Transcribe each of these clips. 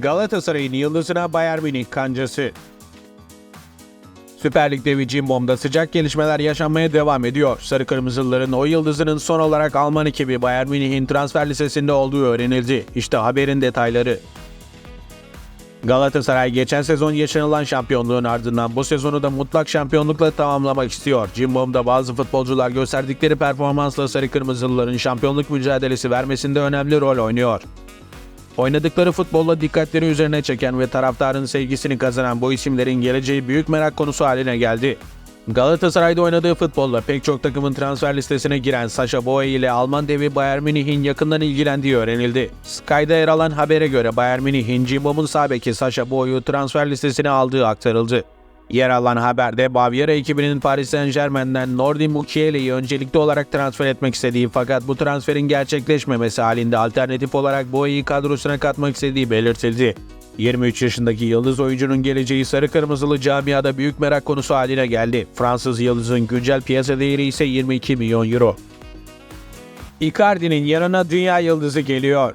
Galatasaray'ın yıldızına Bayern Münih kancası. Süper Lig'de ve Cimbom'da sıcak gelişmeler yaşanmaya devam ediyor. Sarı Kırmızılıların o yıldızının son olarak Alman ekibi Bayern Münih'in transfer listesinde olduğu öğrenildi. İşte haberin detayları. Galatasaray geçen sezon yaşanılan şampiyonluğun ardından bu sezonu da mutlak şampiyonlukla tamamlamak istiyor. Cimbom'da bazı futbolcular gösterdikleri performansla Sarı Kırmızılıların şampiyonluk mücadelesi vermesinde önemli rol oynuyor. Oynadıkları futbolla dikkatleri üzerine çeken ve taraftarın sevgisini kazanan bu isimlerin geleceği büyük merak konusu haline geldi. Galatasaray'da oynadığı futbolla pek çok takımın transfer listesine giren Sasha Boye ile Alman devi Bayern Münih'in yakından ilgilendiği öğrenildi. Sky'da yer alan habere göre Bayern Münih'in Cimbom'un sağ beki Sasha Boye'u transfer listesine aldığı aktarıldı. Yer alan haberde Bavyera ekibinin Paris Saint Germain'den Nordi Mukiele'yi öncelikli olarak transfer etmek istediği fakat bu transferin gerçekleşmemesi halinde alternatif olarak Boye'yi kadrosuna katmak istediği belirtildi. 23 yaşındaki yıldız oyuncunun geleceği sarı kırmızılı camiada büyük merak konusu haline geldi. Fransız yıldızın güncel piyasa değeri ise 22 milyon euro. Icardi'nin yanına dünya yıldızı geliyor.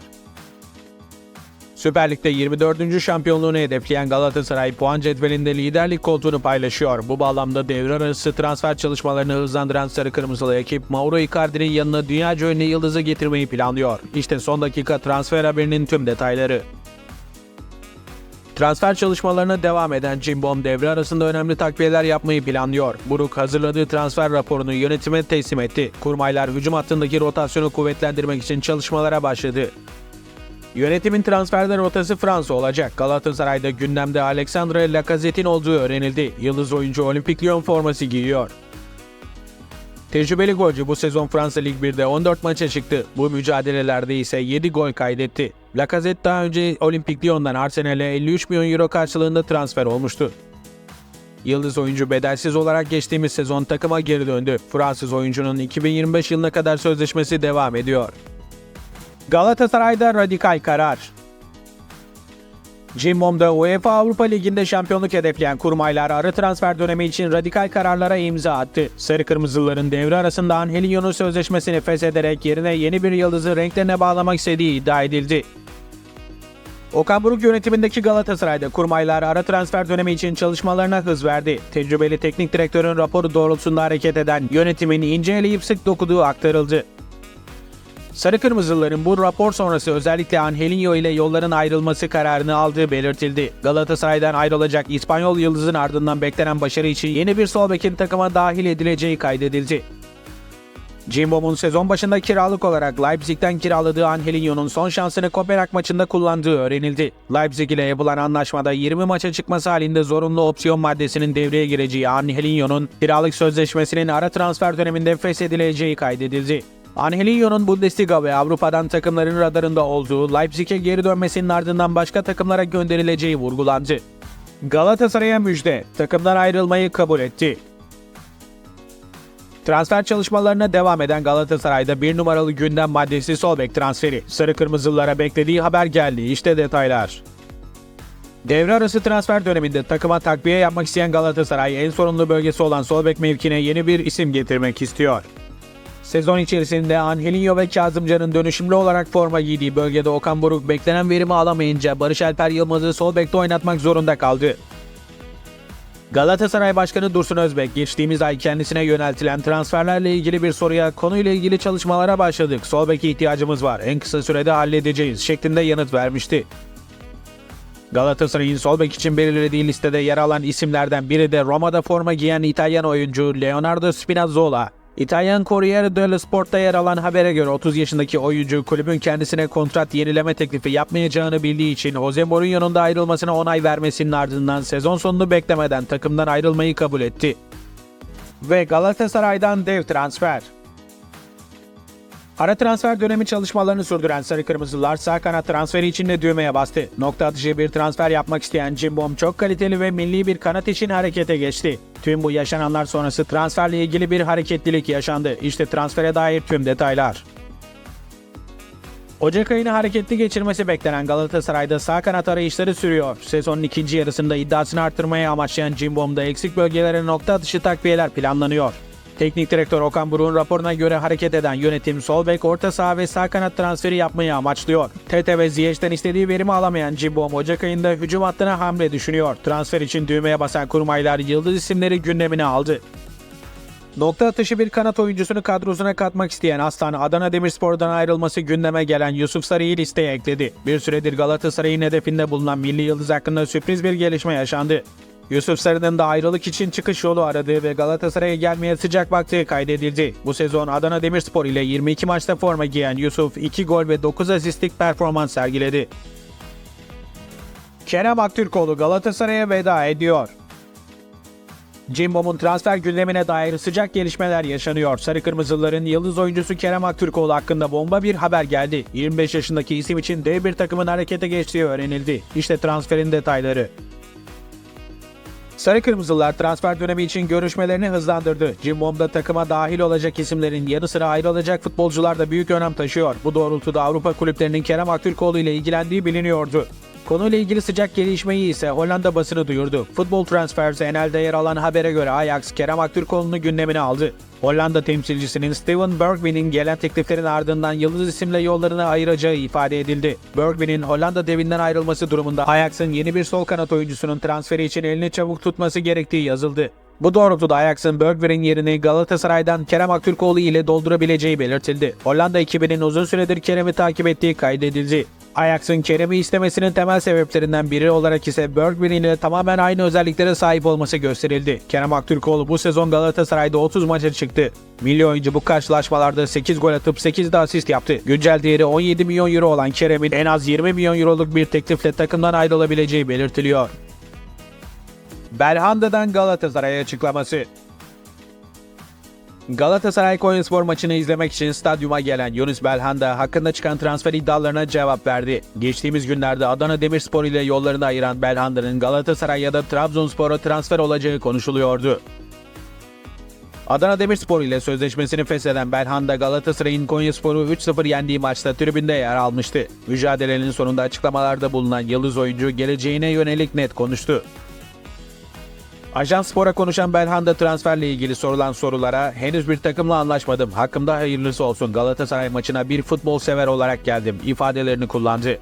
Süper Lig'de 24. şampiyonluğunu hedefleyen Galatasaray puan cetvelinde liderlik koltuğunu paylaşıyor. Bu bağlamda devre arası transfer çalışmalarını hızlandıran Sarı Kırmızılı ekip Mauro Icardi'nin yanına dünyaca ünlü yıldızı getirmeyi planlıyor. İşte son dakika transfer haberinin tüm detayları. Transfer çalışmalarına devam eden Cimbom devre arasında önemli takviyeler yapmayı planlıyor. Buruk hazırladığı transfer raporunu yönetime teslim etti. Kurmaylar hücum hattındaki rotasyonu kuvvetlendirmek için çalışmalara başladı. Yönetimin transferler rotası Fransa olacak. Galatasaray'da gündemde Alexandre Lacazette'in olduğu öğrenildi. Yıldız oyuncu Olimpik Lyon forması giyiyor. Tecrübeli golcü bu sezon Fransa Lig 1'de 14 maça çıktı. Bu mücadelelerde ise 7 gol kaydetti. Lacazette daha önce Olimpik Lyon'dan Arsenal'e 53 milyon euro karşılığında transfer olmuştu. Yıldız oyuncu bedelsiz olarak geçtiğimiz sezon takıma geri döndü. Fransız oyuncunun 2025 yılına kadar sözleşmesi devam ediyor. Galatasaray'da radikal karar. Cimbom'da UEFA Avrupa Ligi'nde şampiyonluk hedefleyen kurmaylar ara transfer dönemi için radikal kararlara imza attı. Sarı Kırmızılıların devre arasında Angelinho'nun sözleşmesini feshederek yerine yeni bir yıldızı renklerine bağlamak istediği iddia edildi. Okan Buruk yönetimindeki Galatasaray'da kurmaylar ara transfer dönemi için çalışmalarına hız verdi. Tecrübeli teknik direktörün raporu doğrultusunda hareket eden yönetimin ince eleyip sık dokuduğu aktarıldı. Sarı Kırmızılıların bu rapor sonrası özellikle Angelinho ile yolların ayrılması kararını aldığı belirtildi. Galatasaray'dan ayrılacak İspanyol yıldızın ardından beklenen başarı için yeni bir sol bekin takıma dahil edileceği kaydedildi. Cimbom'un sezon başında kiralık olarak Leipzig'ten kiraladığı Angelinho'nun son şansını Kopenhag maçında kullandığı öğrenildi. Leipzig ile yapılan anlaşmada 20 maça çıkması halinde zorunlu opsiyon maddesinin devreye gireceği Angelinho'nun kiralık sözleşmesinin ara transfer döneminde feshedileceği kaydedildi. Angelinho'nun Bundesliga ve Avrupa'dan takımların radarında olduğu Leipzig'e geri dönmesinin ardından başka takımlara gönderileceği vurgulandı. Galatasaray'a müjde, takımdan ayrılmayı kabul etti. Transfer çalışmalarına devam eden Galatasaray'da bir numaralı gündem maddesi sol bek transferi. Sarı Kırmızılılara beklediği haber geldi. İşte detaylar. Devre arası transfer döneminde takıma takviye yapmak isteyen Galatasaray en sorunlu bölgesi olan sol bek mevkine yeni bir isim getirmek istiyor. Sezon içerisinde Angelinho ve Kazımcan'ın dönüşümlü olarak forma giydiği bölgede Okan Buruk beklenen verimi alamayınca Barış Alper Yılmaz'ı sol bekte oynatmak zorunda kaldı. Galatasaray Başkanı Dursun Özbek geçtiğimiz ay kendisine yöneltilen transferlerle ilgili bir soruya konuyla ilgili çalışmalara başladık. Sol beke ihtiyacımız var. En kısa sürede halledeceğiz şeklinde yanıt vermişti. Galatasaray'ın sol bek için belirlediği listede yer alan isimlerden biri de Roma'da forma giyen İtalyan oyuncu Leonardo Spinazzola. İtalyan Corriere dello Sport'ta yer alan habere göre 30 yaşındaki oyuncu kulübün kendisine kontrat yenileme teklifi yapmayacağını bildiği için Jose Mourinho'nun da ayrılmasına onay vermesinin ardından sezon sonunu beklemeden takımdan ayrılmayı kabul etti. Ve Galatasaray'dan dev transfer. Ara transfer dönemi çalışmalarını sürdüren Sarı Kırmızılar sağ kanat transferi için de düğmeye bastı. Nokta atışı bir transfer yapmak isteyen Cimbom çok kaliteli ve milli bir kanat için harekete geçti. Tüm bu yaşananlar sonrası transferle ilgili bir hareketlilik yaşandı. İşte transfere dair tüm detaylar. Ocak ayını hareketli geçirmesi beklenen Galatasaray'da sağ kanat arayışları sürüyor. Sezonun ikinci yarısında iddiasını arttırmaya amaçlayan Cimbom'da eksik bölgelere nokta atışı takviyeler planlanıyor. Teknik direktör Okan Buruk'un raporuna göre hareket eden yönetim sol bek, orta saha ve sağ kanat transferi yapmayı amaçlıyor. Tete ve Ziyech'ten istediği verimi alamayan Cimbom Ocak ayında hücum hattına hamle düşünüyor. Transfer için düğmeye basan kurmaylar yıldız isimleri gündemine aldı. Nokta atışı bir kanat oyuncusunu kadrosuna katmak isteyen Aslan, Adana Demirspor'dan ayrılması gündeme gelen Yusuf Sarı'yı listeye ekledi. Bir süredir Galatasaray'ın hedefinde bulunan milli yıldız hakkında sürpriz bir gelişme yaşandı. Yusuf Sarı'nın da ayrılık için çıkış yolu aradığı ve Galatasaray'a gelmeye sıcak baktığı kaydedildi. Bu sezon Adana Demirspor ile 22 maçta forma giyen Yusuf 2 gol ve 9 asistlik performans sergiledi. Kerem Aktürkoğlu Galatasaray'a veda ediyor. Cimbom'un transfer gündemine dair sıcak gelişmeler yaşanıyor. Sarı Kırmızılıların yıldız oyuncusu Kerem Aktürkoğlu hakkında bomba bir haber geldi. 25 yaşındaki isim için dev bir takımın harekete geçtiği öğrenildi. İşte transferin detayları. Sarı Kırmızılar transfer dönemi için görüşmelerini hızlandırdı. Cimbom'da takıma dahil olacak isimlerin yanı sıra ayrılacak futbolcular da büyük önem taşıyor. Bu doğrultuda Avrupa kulüplerinin Kerem Aktürkoğlu ile ilgilendiği biliniyordu. Konuyla ilgili sıcak gelişmeyi ise Hollanda basını duyurdu. Futbol Transfers NL'de yer alan habere göre Ajax Kerem Aktürkoğlu'nu gündemine aldı. Hollanda temsilcisinin Steven Bergwijn'in gelen tekliflerin ardından yıldız isimle yollarını ayıracağı ifade edildi. Bergwijn'in Hollanda devinden ayrılması durumunda Ajax'ın yeni bir sol kanat oyuncusunun transferi için elini çabuk tutması gerektiği yazıldı. Bu doğrultuda Ajax'ın Bergwijn'in yerini Galatasaray'dan Kerem Aktürkoğlu ile doldurabileceği belirtildi. Hollanda ekibinin uzun süredir Kerem'i takip ettiği kaydedildi. Ajax'ın Kerem'i istemesinin temel sebeplerinden biri olarak ise Bergwijn ile tamamen aynı özelliklere sahip olması gösterildi. Kerem Aktürkoğlu bu sezon Galatasaray'da 30 maça çıktı. Milli oyuncu bu karşılaşmalarda 8 gol atıp 8 de asist yaptı. Güncel değeri 17 milyon euro olan Kerem'in en az 20 milyon euroluk bir teklifle takımdan ayrılabileceği belirtiliyor. Belhanda'dan Galatasaray açıklaması Galatasaray Konyaspor maçını izlemek için stadyuma gelen Yunus Belhanda hakkında çıkan transfer iddialarına cevap verdi. Geçtiğimiz günlerde Adana Demirspor ile yollarını ayıran Belhanda'nın Galatasaray ya da Trabzonspor'a transfer olacağı konuşuluyordu. Adana Demirspor ile sözleşmesini fesheden Belhanda Galatasaray'ın Konyaspor'u 3-0 yendiği maçta tribünde yer almıştı. Mücadelenin sonunda açıklamalarda bulunan yıldız oyuncu geleceğine yönelik net konuştu. Ajans Spor'a konuşan Belhanda transferle ilgili sorulan sorulara henüz bir takımla anlaşmadım. Hakkımda hayırlısı olsun. Galatasaray maçına bir futbol sever olarak geldim ifadelerini kullandı.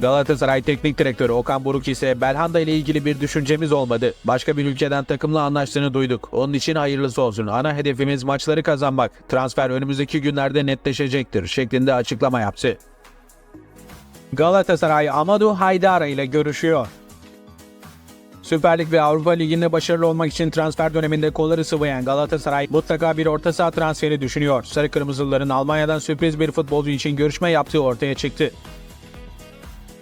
Galatasaray Teknik Direktörü Okan Buruk ise Belhanda ile ilgili bir düşüncemiz olmadı. Başka bir ülkeden takımla anlaştığını duyduk. Onun için hayırlısı olsun. Ana hedefimiz maçları kazanmak. Transfer önümüzdeki günlerde netleşecektir şeklinde açıklama yaptı. Galatasaray Amadou Haydara ile görüşüyor. Süper Lig ve Avrupa Ligi'nde başarılı olmak için transfer döneminde kolları sıvayan Galatasaray mutlaka bir orta saha transferi düşünüyor. Sarı Kırmızılıların Almanya'dan sürpriz bir futbolcu için görüşme yaptığı ortaya çıktı.